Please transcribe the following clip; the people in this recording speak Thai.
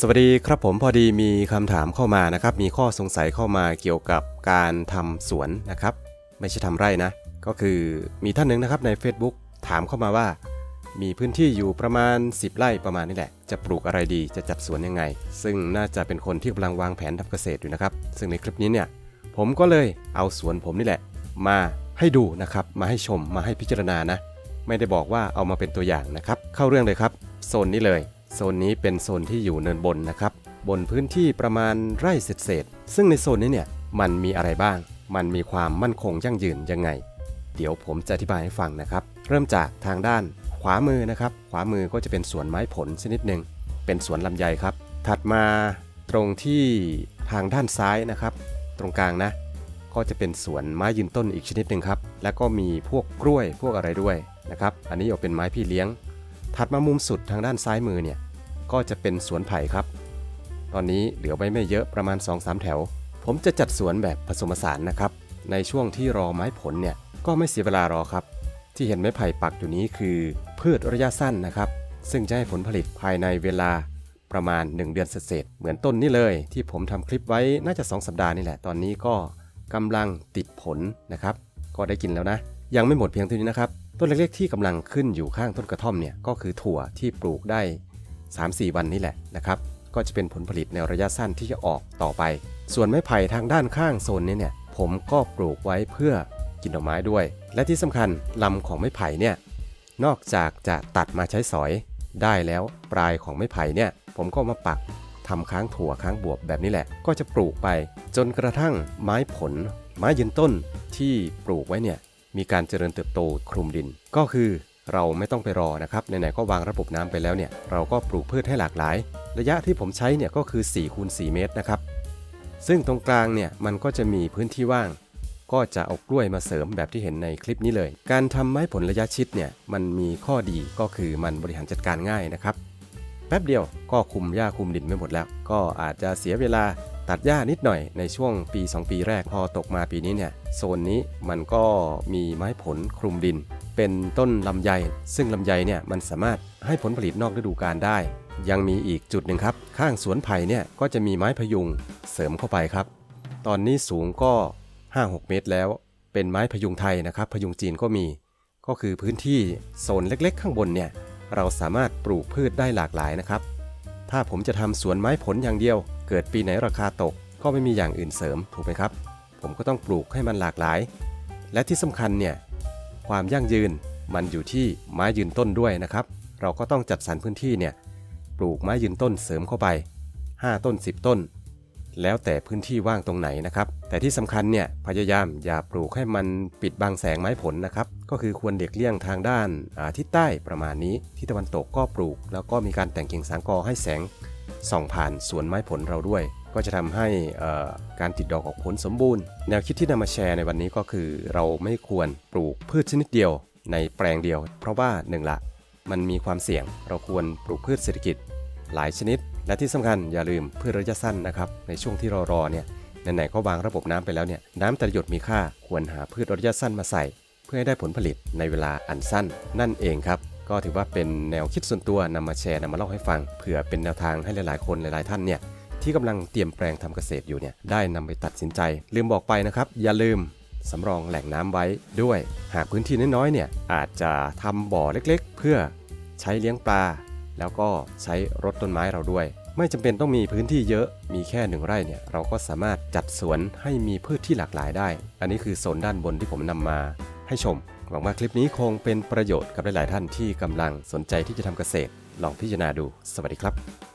สวัสดีครับผมพอดีมีคำถามเข้ามานะครับ มีข้อสงสัยเข้ามาเกี่ยวกับการทำสวนนะครับ ไม่ใช่ทำไร่นะ ก็คือมีท่านหนึ่งนะครับใน Facebook ถามเข้ามาว่า มีพื้นที่อยู่ประมาณ 10 ไร่ประมาณนี้แหละ จะปลูกอะไรดีจะจัดสวนยังไง ซึ่งน่าจะเป็นคนที่กำลังวางแผนทำเกษตรอยู่นะครับ ซึ่งในคลิปนี้เนี่ยผมก็เลยเอาสวนผมนี่แหละ มาให้ดูนะครับ มาให้ชมมาให้พิจารณานะ ไม่ได้บอกว่าเอามาเป็นตัวอย่างนะครับ เข้าเรื่องเลยครับโซนนี้เลย โซนนี้เป็นโซนที่อยู่เนินบนนะครับ บนพื้นที่ประมาณไร่เศษๆซึ่งในโซนนี้เนี่ยมันมีอะไรบ้าง มันมีความมั่นคงยั่งยืนยังไง เดี๋ยวผมจะอธิบายให้ฟังนะครับ เริ่มจากทางด้านขวามือนะครับ ขวามือก็จะเป็นสวนไม้ผลชนิดหนึ่งเป็นสวนลำไยครับ ถัดมาตรงที่ทางด้านซ้ายนะครับ ตรงกลางนะ ก็จะเป็นสวนไม้ยืนต้นอีกชนิดหนึ่งครับ แล้วก็มีพวกกล้วยพวกอะไรด้วยนะครับ อันนี้เอาเป็นไม้พี่เลี้ยง มามุมสุดทางด้านซ้ายมือเนี่ยก็จะเป็นสวนไผ่ครับ ตอนนี้เหลือไว้ไม่เยอะประมาณ 2-3 แถว ผมจะจัดสวนแบบผสมผสานนะครับ ในช่วงที่รอไม้ผลเนี่ยก็ไม่เสียเวลารอครับ ที่เห็นไม้ไผ่ปักอยู่นี้คือพืชระยะสั้นนะครับ ซึ่งจะให้ผลผลิตภายในเวลาประมาณ 1 เดือนเศษเหมือนต้นนี้เลย ที่ผมทำคลิปไว้น่าจะ 2 สัปดาห์นี่แหละ ตอนนี้ก็กำลังติดผลนะครับ ก็ได้กินแล้วนะ ยังไม่หมดเพียงเท่านี้นะครับ ต้นเล็กๆที่กำลังขึ้นอยู่ข้างต้นกระท่อมเนี่ยก็คือถั่วที่ปลูกได้ 3-4 วันนี้แหละนะครับ ก็จะเป็นผลผลิตในระยะสั้นที่จะออกต่อไป ส่วนไม้ไผ่ทางด้านข้างโซนนี้เนี่ยผมก็ปลูกไว้เพื่อกินดอกไม้ด้วย และที่สำคัญลำของไม้ไผ่เนี่ยนอกจากจะตัดมาใช้สอยได้แล้วปลายของไม้ไผ่เนี่ยผมก็มาปักทำค้างถั่วค้างบวบแบบนี้แหละ ก็จะปลูกไป จนกระทั่งไม้ผล ไม้ยืนต้นที่ปลูกไว้เนี่ย มีการเจริญเติบโตคลุมดิน ก็คือเราไม่ต้องไปรอนะครับไหนๆก็วางระบบน้ำไปแล้วเนี่ยเราก็ปลูกพืชให้หลากหลาย ระยะที่ผมใช้เนี่ยก็คือ4คูณ4เมตรนะครับ ซึ่งตรงกลางเนี่ยมันก็จะมีพื้นที่ว่าง ก็จะเอากล้วยมาเสริมแบบที่เห็นในคลิปนี้เลย การทำไม้ผลระยะชิดเนี่ยมันมีข้อดีก็คือมันบริหารจัดการง่ายนะครับ แป๊บเดียวก็คุมหญ้าคุมดินไม่หมดแล้ว ก็อาจจะเสียเวลา ตัดหญ้านิดหน่อยในช่วงปี 2 ปีแรกพอตกมาปีนี้เนี่ยโซนนี้มันก็มีไม้ผลคลุมดิน เป็นต้นลำไย ซึ่งลำไยเนี่ยมันสามารถให้ผลผลิตนอกฤดูกาลได้ ยังมีอีกจุดหนึ่งครับ ข้างสวนไผ่เนี่ยก็จะมีไม้พยุงเสริมเข้าไปครับ ตอนนี้สูงก็ 5-6 เมตรแล้ว เป็นไม้พยุงไทยนะครับ พยุงจีนก็มี ก็คือพื้นที่โซนเล็กๆ ข้างบนเนี่ยเราสามารถปลูกพืชได้หลากหลายนะครับ ถ้าผมจะทำสวนไม้ผลอย่างเดียว เกิดปีไหนราคาตกก็ไม่มีอย่างอื่นเสริมถูกไหมครับ ผมก็ต้องปลูกให้มันหลากหลาย และที่สำคัญเนี่ยความยั่งยืนมันอยู่ที่ไม้ยืนต้นด้วยนะครับ เราก็ต้องจัดสรรพื้นที่เนี่ยปลูกไม้ยืนต้นเสริมเข้าไป 5 ต้น 10 ต้น แล้วแต่พื้นที่ว่างตรงไหนนะครับ แต่ที่สำคัญเนี่ยพยายามอย่าปลูกให้มันปิดบังแสงไม้ผลนะครับ ก็คือควรเด็กเลี่ยงทางด้านาทิศใต้ประมาณนี้ทิศตะวันตกก็ปลูก แล้วก็มีการแต่งกิ่งสังกอให้แสง ส่องผ่านสวนไม้ผลเราด้วย ก็จะทำให้การติดดอกออกผลสมบูรณ์ แนวคิดที่นำมาแชร์ในวันนี้ก็คือ เราไม่ควรปลูกพืชชนิดเดียว ในแปลงเดียว เพราะว่าหนึ่งละมันมีความเสี่ยง เราควรปลูกพืชเศรษฐกิจ หลายชนิด และที่สำคัญอย่าลืมพืชระยะสั้นนะครับในช่วงที่รอรอเนี่ยไหนๆก็วางระบบน้ำไปแล้วเนี่ยน้ำแต่ะหยดมีค่าควรหาพืชระยะสั้นมาใส่ เพื่อให้ได้ผลผลิตในเวลาอันสั้นนั่นเองครับ ก็ถือว่าเป็นแนวคิดส่วนตัวนำมาแชร์นำมาเล่าให้ฟังเผื่อเป็นแนวทางให้หลาย ๆ คนหลาย ๆ ท่านเนี่ยที่กำลังเตรียมแปลงทำเกษตรอยู่เนี่ยได้นำไปตัดสินใจ ลืมบอกไปนะครับ อย่าลืมสำรองแหล่งน้ำไว้ด้วย หากพื้นที่น้อยๆเนี่ยอาจจะทำบ่อเล็กๆ เพื่อใช้เลี้ยงปลา แล้วก็ใช้รดต้นไม้เราด้วย ไม่จำเป็นต้องมีพื้นที่เยอะมีแค่หนึ่งไร่เนี่ยเราก็สามารถจัดสวนให้มีพืชที่หลากหลายได้ อันนี้คือโซนด้านบนที่ผมนำมาให้ชม หวังว่าคลิปนี้คงเป็นประโยชน์กับหลาย ๆ ท่านที่กำลังสนใจที่จะทำเกษตร ลองพิจารณาดู สวัสดีครับ